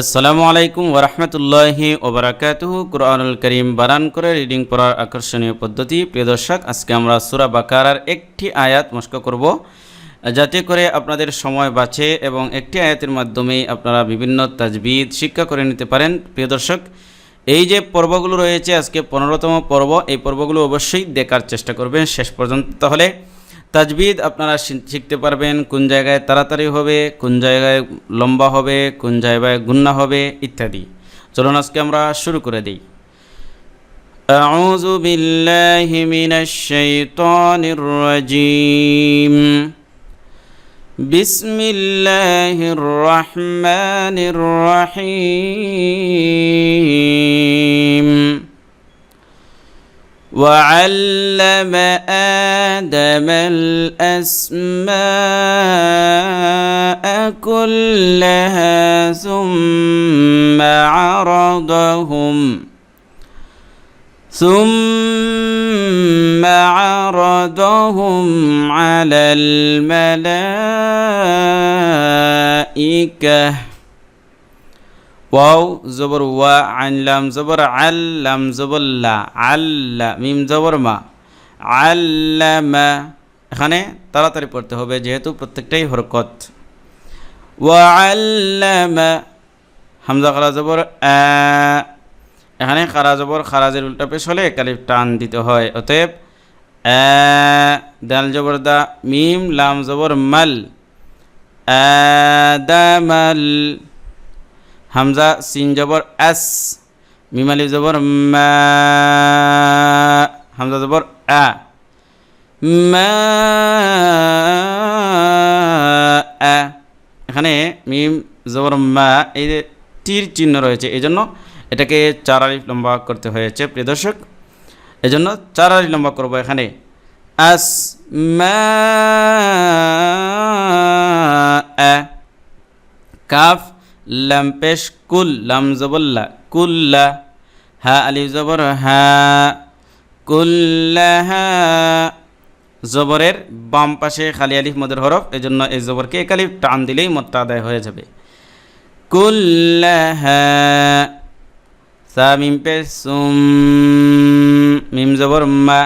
আসসালামু আলাইকুম ওরহমতুল্লাহি ওবরাকাতুহু কুরআনুল করিম বারান করে রিডিং পড়ার আকর্ষণীয় পদ্ধতি। প্রিয় দর্শক, আজকে আমরা সুরা বাকারার একটি আয়াত মস্ক করব। যাতে করে আপনাদের সময় বাঁচে এবং একটি আয়াতের মাধ্যমেই আপনারা বিভিন্ন তাজবিদ শিক্ষা করে নিতে পারেন। প্রিয় দর্শক, এই যে পর্বগুলো রয়েছে, আজকে পনেরোতম পর্ব, এই পর্বগুলো অবশ্যই দেখার চেষ্টা করবেন। শেষ পর্যন্ত তাহলে তাজবিদ আপনারা শি- শিখতে পারবেন কোন জায়গায় তাড়াতাড়ি হবে কোন জায়গায় লম্বা হবে কোন জায়গায় গুন্না হবে ইত্যাদি চলুন আজকে আমরা শুরু করে দিই أعوذ بالله من الشيطان الرجيم بسم الله الرحمن الرحيم وعلم آدم الأسماء كلها ثم عرضهم ثم عرضهم على الملائكة ওয়াও, জবর ওয়া আনলাম জবর আল্লাম জবর লা আল্লা মিম, জবর মা আল্লামা এখানে তাড়াতাড়ি পড়তে হবে যেহেতু প্রত্যেকটাই হরকত। ওয়া আল্লামা হামজা খারা জবর, আ। এখানে খারা জবর, খারাজের উল্টা পেশ হলে কালিফ টান দিতে হয়, অতএব দাল জবর দা, মিম, লাম, জবর মাল আদামাল হামজা, সিন জবর, এস মিমালি জবর হামজা জবর, আ। এখানে মিম জবর এই যে তীর চিহ্ন রয়েছে এই জন্য এটাকে চার আলিফ লম্বা করতে হয়েছে, প্রিয় দর্শক। এই জন্য চার আলিফ লম্বা করব এখানে। আস কাফ লাম পেশ কুল লাম জবল্লা কুল্লা হা আলি জবর হা কুল্লাহা জবরের বাম পাশে খালি আলিফ মদের হরফ এই জন্য এই জবরকে এক আলিফ টান দিলেই মতটা আদায় হয়ে যাবে। কুল্লাহা সা মিম পেশ সুম, মিম জবর মা।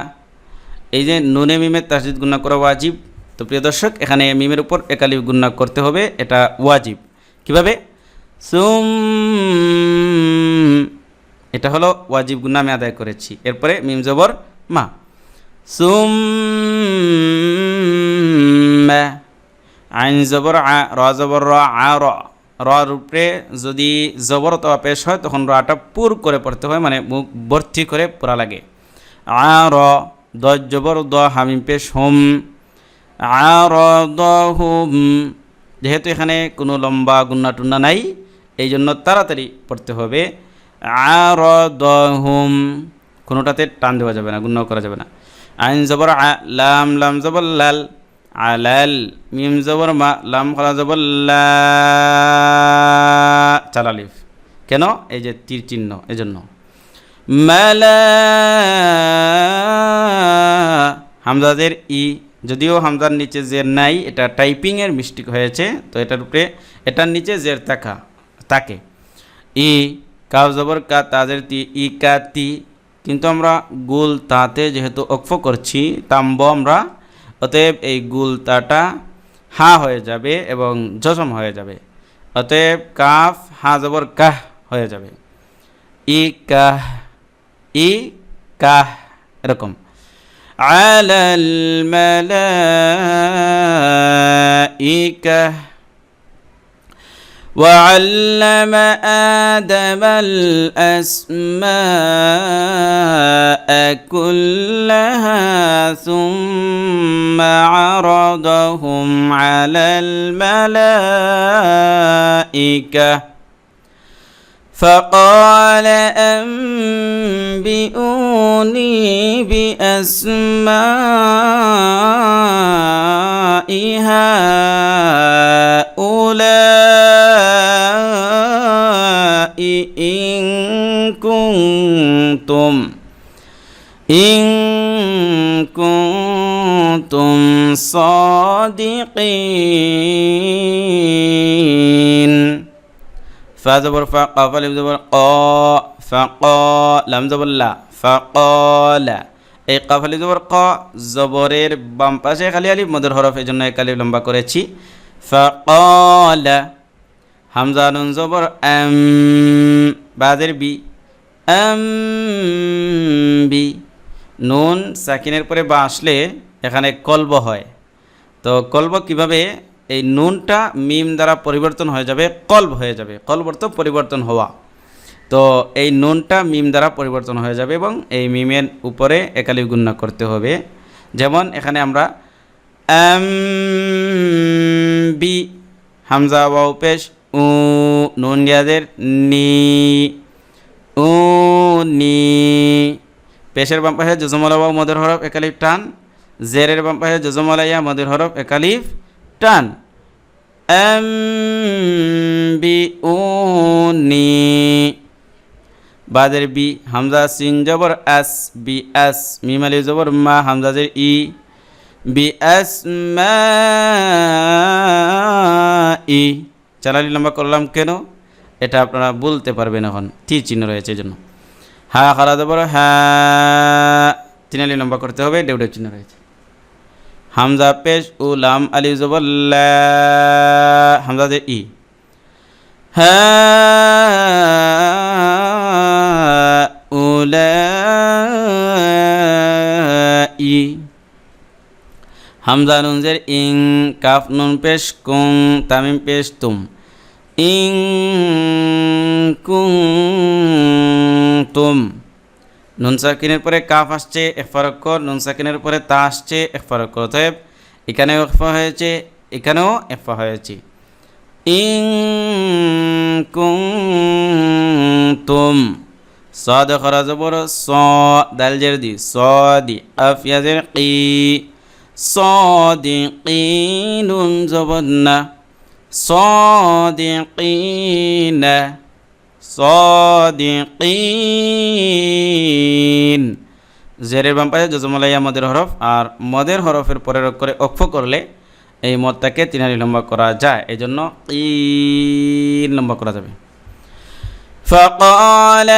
এই যে নুনে মিমের তাসজিদ গুণা করা ওয়াজিব। তো প্রিয় দর্শক, এখানে মিমের উপর একালিফ গুণা করতে হবে, এটা ওয়াজিব। কীভাবে? সুম এটা হলো ওয়াজিব গুণা আমি আদায় করেছি। এরপরে মিম জবর মা। সুম আইন জবর র জবর র, আ, র। র রূপে যদি জবর জবরত পেশ হয়, তখন রটা পুর করে পড়তে হয় মানে মুখ ভর্তি করে পড়া লাগে। আ, র, দ জবর, দ হামিম পেশ, হোম। আ, র, দ, হোম। যেহেতু এখানে কোনো লম্বা গুন্না টুন্না নাই এই জন্য তাড়াতাড়ি পড়তে হবে। আর দহুম কোনোটাতে টান দেওয়া যাবে না গুন্নাও করা যাবে না। আইন জবর লাম লাম জবর লাল, আলাল, মিম জবর মা, লাম খলা জবর চালালিফ কেন? এই যে তীর চিহ্ন এই জন্য মালা, হামজাদের ই, যদিও হামজার নিচে জের নাই, এটা টাইপিংয়ের মিস্টেক হয়েছে, তো এটার উপরে, এটার নিচে জের তাকা তাকে। ই কাউ জবর কা তাজের তি, ই কা তি। কিন্তু আমরা গুল তাতে যেহেতু অক্ফ করছি, তাম্ব আমরা, অতএব এই গুল তাটা হা হয়ে যাবে এবং জজম হয়ে যাবে। অতএব কাফ, হা জবর কাহ হয়ে যাবে। ই কাহ ই কাহ, এরকম। আলাল মালাইকা وعلم آدم الأسماء كلها ثم عرضهم على الملائكة. فقال أنبئوني بأسماء هؤلاء إن كنتم صادقين ফা জবর ফা কফ আলিফ জবর ক ফা ক লাম জবর লা ফা ক লা এই কফ আলিফ জবর ক জবরের বাম পাশে খালি আলিফ মদের হরফ এই জন্য এক আলিফ লম্বা করেছি ফা ক লা হামজা নুন জবর এম বাদের বি এম বি নুন সাকিনের পরে বা আসলে এখানে কলব হয়। তো কলব কীভাবে? এই নুনটা মিম দ্বারা পরিবর্তন হয়ে যাবে, কলব হয়ে যাবে। কলব তো পরিবর্তন হওয়া। তো এই নুনটা মিম দ্বারা পরিবর্তন হয়ে যাবে এবং এই মিমের উপরে একালি গুণনা করতে হবে। যেমন এখানে আমরা বি, হামজা, ওয়াও পেশ, উ, নুন ইয়াদের নি, উ, নি। পেশের বাম পাশে ওয়াও মদের হরফ একালিফ টান, জেরের বাম পাশে জজমলা ইয়া মদের হরফ একালিফ টান। এম বি উ নি বাদের বি, হামজা, সিন, জবর, এস, বি, এস মিমালি জবর, মা হামজাজের ই। B, S E. চালালি লম্বা করলাম কেন? এটা আপনারা বলতে পারবেন এখন। তীর চিহ্ন রয়েছে জন্য। হা, খালা জবর হ্যাঁ তিনালি লম্বা করতে হবে ডেউডে চিহ্ন রয়েছে। হামজা পেশ উলাম আলি জবর লা, হামজা যে ই। হ্যাঁ উলা ই। হামজা নুনজের ইং কাফ নুন পেশ কুং তামিম পেশ তুম। ইং কুং তুম নুন সাকিনের পরে কাফ আসছে এক ফারক্য নুন সাকিনের পরে তা আসছে এক ফারক্য অতএব এখানেও একফা হয়েছে এখানেও একফা হয়েছে ইং কুং তুম صاد خرج بر صا دال جردي صادي أف يزر قي صادقين زبدنا صادقين صادقين জেরের বাম পাশে জজমলাইয়া মদের হরফ আর মদের হরফের পরের করে অক্ষ করলে এই মদটাকে তিনারি লম্বা করা যায় এই জন্য ইন লম্বা করা যাবে فقال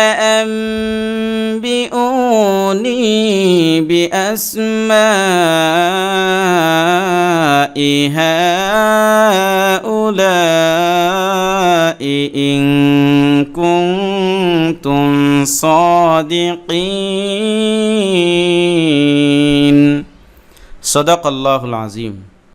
أنبئوني بأسماء هؤلاء إن كنتم صادقين. صدق الله العظيم.